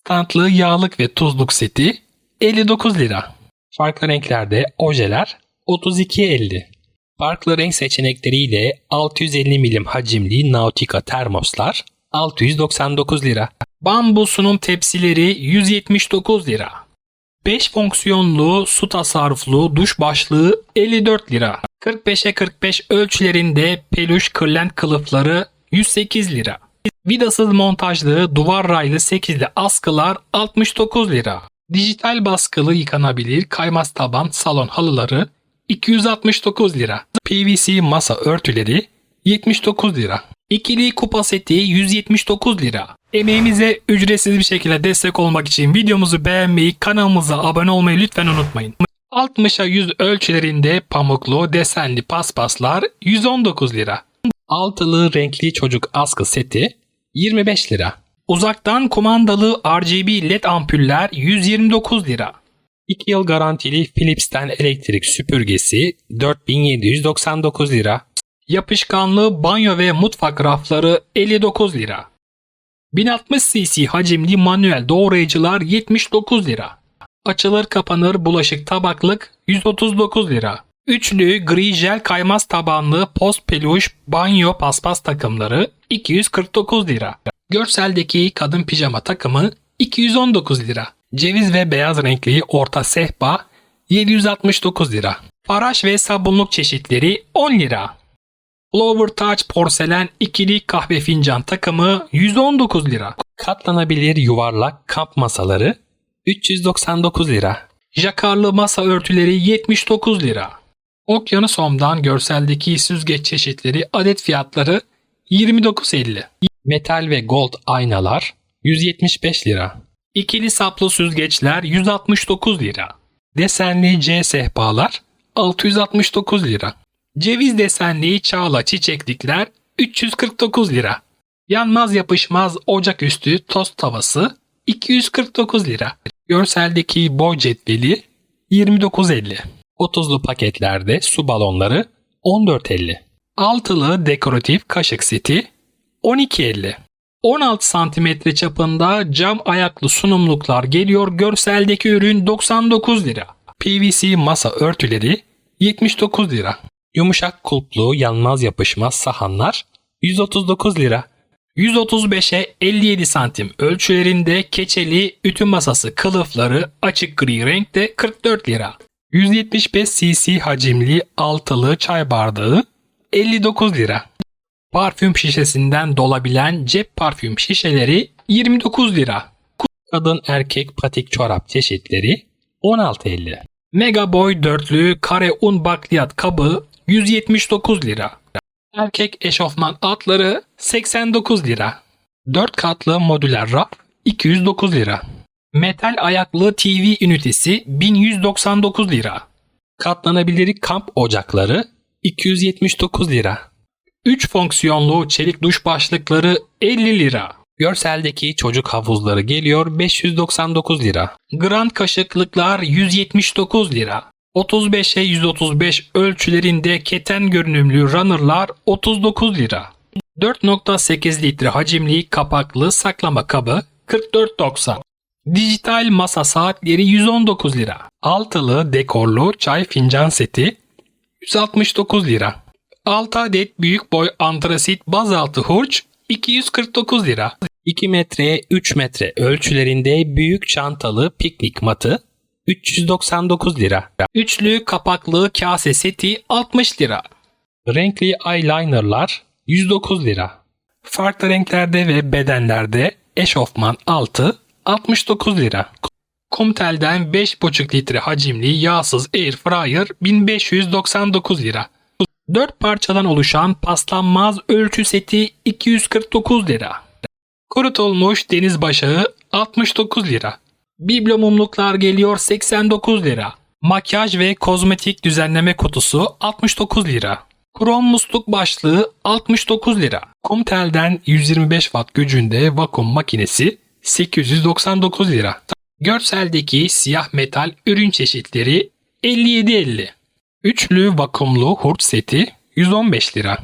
Standlı yağlık ve tuzluk seti 59 lira. Farklı renklerde ojeler 32.50. Farklı renk seçenekleriyle 650 milim hacimli Nautica termoslar 699 lira. Bambu sunum tepsileri 179 lira. 5 fonksiyonlu su tasarruflu duş başlığı 54 lira. 45'e 45 ölçülerinde peluş kırlent kılıfları 108 lira. Vidasız montajlı duvar raylı 8'li askılar 69 lira. Dijital baskılı yıkanabilir kaymaz taban salon halıları 269 lira. PVC masa örtüleri 79 lira. İkili kupa seti 179 lira. Emeğimize ücretsiz bir şekilde destek olmak için videomuzu beğenmeyi, kanalımıza abone olmayı lütfen unutmayın. 60'a 100 ölçülerinde pamuklu desenli paspaslar 119 lira. Altılı renkli çocuk askı seti 25 lira. Uzaktan kumandalı RGB LED ampuller 129 lira. 2 yıl garantili Philips'ten elektrik süpürgesi 4799 lira. Yapışkanlı banyo ve mutfak rafları 59 lira. 1060 cc hacimli manuel doğrayıcılar 79 lira. Açılır kapanır bulaşık tabaklık 139 lira. Üçlü gri jel kaymaz tabanlı post peluş banyo paspas takımları 249 lira. Görseldeki kadın pijama takımı 219 lira. Ceviz ve beyaz renkli orta sehpa 769 lira. Faraş ve sabunluk çeşitleri 10 lira. Flower Touch porselen ikili kahve fincan takımı 119 lira. Katlanabilir yuvarlak kamp masaları 399 lira. Jakarlı masa örtüleri 79 lira. Okyanus Home'dan görseldeki süzgeç çeşitleri adet fiyatları 29.50. Metal ve gold aynalar 175 lira. İkili saplı süzgeçler 169 lira. Desenli C sehpalar 669 lira. Ceviz desenli çağla çiçeklikler 349 lira. Yanmaz yapışmaz ocaküstü tost tavası 249 lira. Görseldeki boy cetveli 29.50. 30'lu paketlerde su balonları 14.50. Altılı dekoratif kaşık seti 12.50. 16 santimetre çapında cam ayaklı sunumluklar geliyor. Görseldeki ürün 99 lira. PVC masa örtüleri 79 lira. Yumuşak kulplu yanmaz yapışmaz sahanlar 139 lira. 135'e 57 santim ölçülerinde keçeli ütü masası kılıfları açık gri renkte 44 lira. 175 cc hacimli altılı çay bardağı 59 lira. Parfüm şişesinden dolabilen cep parfüm şişeleri 29 lira. Kadın erkek patik çorap çeşitleri 16.50. Mega Boy dörtlü kare un bakliyat kabı 179 lira. Erkek eşofman altları 89 lira. 4 katlı modüler raf 209 lira. Metal ayaklı TV ünitesi 1199 lira. Katlanabilir kamp ocakları 279 lira. 3 fonksiyonlu çelik duş başlıkları 50 lira. Görseldeki çocuk havuzları geliyor 599 lira. Grand kaşıklıklar 179 lira. 35'e 135 ölçülerinde keten görünümlü runner'lar 39 lira. 4.8 litre hacimli kapaklı saklama kabı 44.90. Dijital masa saatleri 119 lira. Altılı dekorlu çay fincan seti 169 lira. 6 adet büyük boy antrasit bazaltı hurç 249 lira. 2 metreye 3 metre ölçülerinde büyük çantalı piknik matı 399 lira. Üçlü kapaklı kase seti 60 lira. Renkli eyelinerlar 109 lira. Farklı renklerde ve bedenlerde eşofman altı 69 lira. Comtel'den 5,5 litre hacimli yağsız air fryer 1599 lira. 4 parçadan oluşan paslanmaz ölçü seti 249 lira. Kurutulmuş deniz başağı 69 lira. Biblo mumluklar geliyor 89 lira. Makyaj ve kozmetik düzenleme kutusu 69 lira. Krom musluk başlığı 69 lira. Comtel'den 125 watt gücünde vakum makinesi 899 lira. Görseldeki siyah metal ürün çeşitleri 57.50. Üçlü vakumlu hurt seti 115 lira.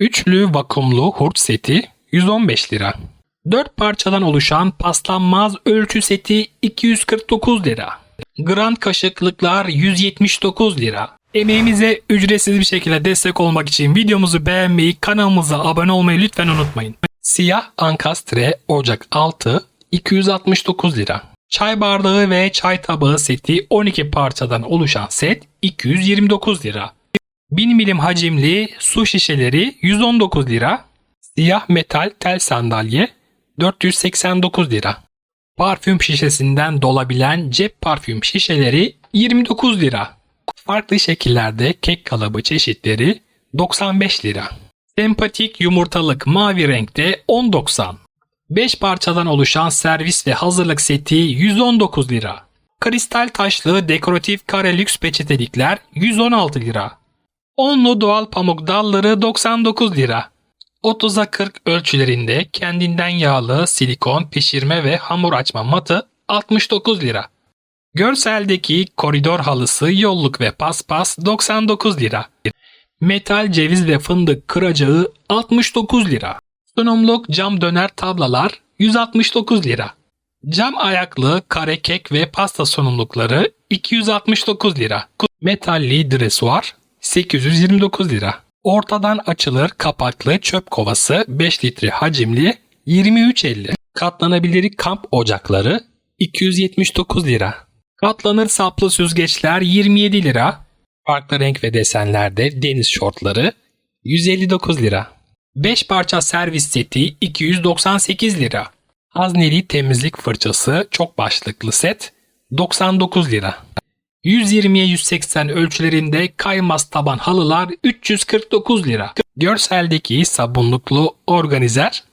Üçlü vakumlu hurt seti 115 lira. 4 parçadan oluşan paslanmaz ölçü seti 249 lira. Grand kaşıklıklar 179 lira. Emeğimize ücretsiz bir şekilde destek olmak için videomuzu beğenmeyi, kanalımıza abone olmayı lütfen unutmayın. Siyah ankastre ocak 6 269 lira. Çay bardağı ve çay tabağı seti 12 parçadan oluşan set 229 lira. 1000 milim hacimli su şişeleri 119 lira. Siyah metal tel sandalye 489 lira. Parfüm şişesinden dolabilen cep parfüm şişeleri 29 lira. Farklı şekillerde kek kalıbı çeşitleri 95 lira. Sempatik yumurtalık mavi renkte 10.90. 5 parçadan oluşan servis ve hazırlık seti 119 lira. Kristal taşlı dekoratif kare lüks peçetelikler 116 lira. Onlu doğal pamuk dalları 99 lira. 30'a 40 ölçülerinde kendinden yağlı silikon pişirme ve hamur açma matı 69 lira. Görseldeki koridor halısı yolluk ve paspas 99 lira. Metal ceviz ve fındık kıracağı 69 lira. Sunumluk cam döner tablalar 169 lira. Cam ayaklı kare kek ve pasta sunumlukları 269 lira. Metalli dresuar 829 lira. Ortadan açılır kapaklı çöp kovası 5 litre hacimli 23.50. Katlanabilir kamp ocakları 279 lira. Katlanır saplı süzgeçler 27 lira. Farklı renk ve desenlerde deniz şortları 159 lira. 5 parça servis seti 298 lira. Hazneli temizlik fırçası çok başlıklı set 99 lira. 120'ye 180 ölçülerinde kaymaz taban halılar 349 lira. Görseldeki sabunluklu organizer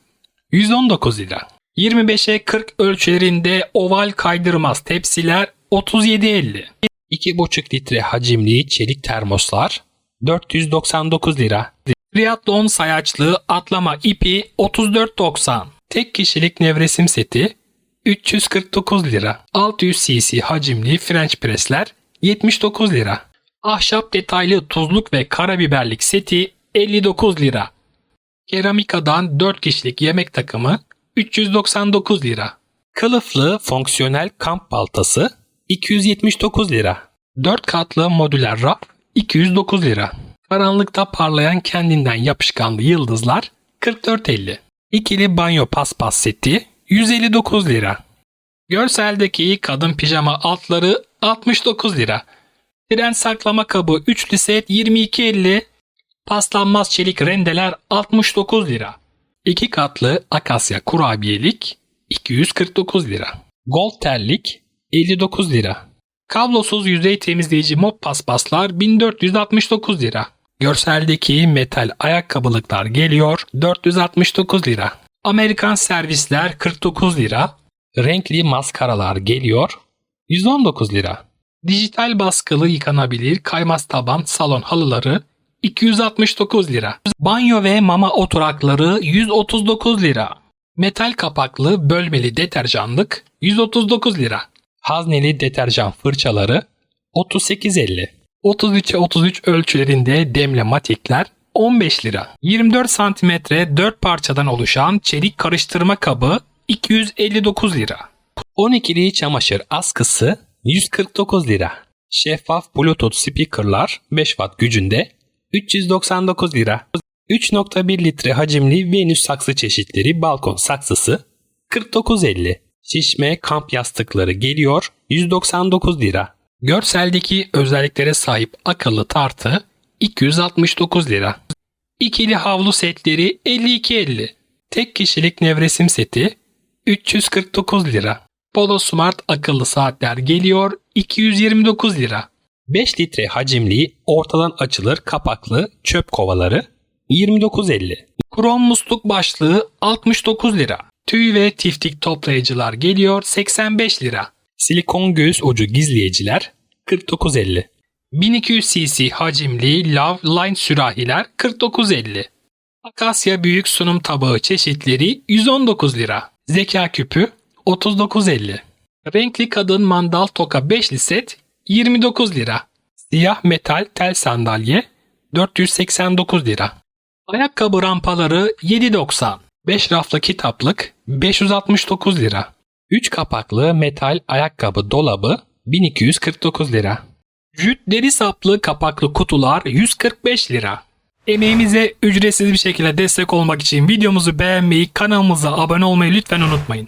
119 lira. 25'e 40 ölçülerinde oval kaydırmaz tepsiler 37.50. 2,5 litre hacimli çelik termoslar 499 lira. Triathlon sayaçlı atlama ipi 34.90. Tek kişilik nevresim seti 349 lira. 600 cc hacimli French pressler 79 lira. Ahşap detaylı tuzluk ve karabiberlik seti 59 lira. Keramikadan 4 kişilik yemek takımı 399 lira. Kılıflı fonksiyonel kamp baltası 279 lira. 4 katlı modüler raf 209 lira. Karanlıkta parlayan kendinden yapışkanlı yıldızlar 44.50. İkili banyo paspas seti 159 lira. Görseldeki kadın pijama altları 69 lira. Tren saklama kabı üçlü set 22.50. Paslanmaz çelik rendeler 69 lira. 2 katlı akasya kurabiyelik 249 lira. Gold terlik 59 lira. Kablosuz yüzey temizleyici mop paspaslar 1469 lira. Görseldeki metal ayakkabılıklar geliyor 469 lira. Amerikan servisler 49 lira. Renkli maskaralar geliyor 119 lira. Dijital baskılı yıkanabilir kaymaz taban salon halıları 269 lira. Banyo ve mama oturakları 139 lira. Metal kapaklı bölmeli deterjanlık 139 lira. Hazneli deterjan fırçaları 38.50. 33'e 33 ölçülerinde demle matikler 15 lira. 24 santimetre 4 parçadan oluşan çelik karıştırma kabı 259 lira. 12'li çamaşır askısı 149 lira. Şeffaf Bluetooth speakerlar 5 watt gücünde 399 lira. 3.1 litre hacimli Venüs saksı çeşitleri balkon saksısı 49.50. Şişme kamp yastıkları geliyor 199 lira. Görseldeki özelliklere sahip akıllı tartı 269 lira. İkili havlu setleri 52.50. Tek kişilik nevresim seti 349 lira. Polo Smart akıllı saatler geliyor 229 lira. 5 litre hacimli ortadan açılır kapaklı çöp kovaları 29.50. Krom musluk başlığı 69 lira. Tüy ve tiftik toplayıcılar geliyor 85 lira. Silikon göğüs ucu gizleyiciler 49.50. 1200 cc hacimli Love Line sürahiler 49.50. Akasya büyük sunum tabağı çeşitleri 119 lira. Zeka küpü 39.50. Renkli kadın mandal toka 5'li set 29 lira. Siyah metal tel sandalye 489 lira. Ayakkabı rampaları 7.90. 5 raflı kitaplık 569 lira. 3 kapaklı metal ayakkabı dolabı 1249 lira. Jüt deri saplı kapaklı kutular 145 lira. Emeğimize ücretsiz bir şekilde destek olmak için videomuzu beğenmeyi, kanalımıza abone olmayı lütfen unutmayın.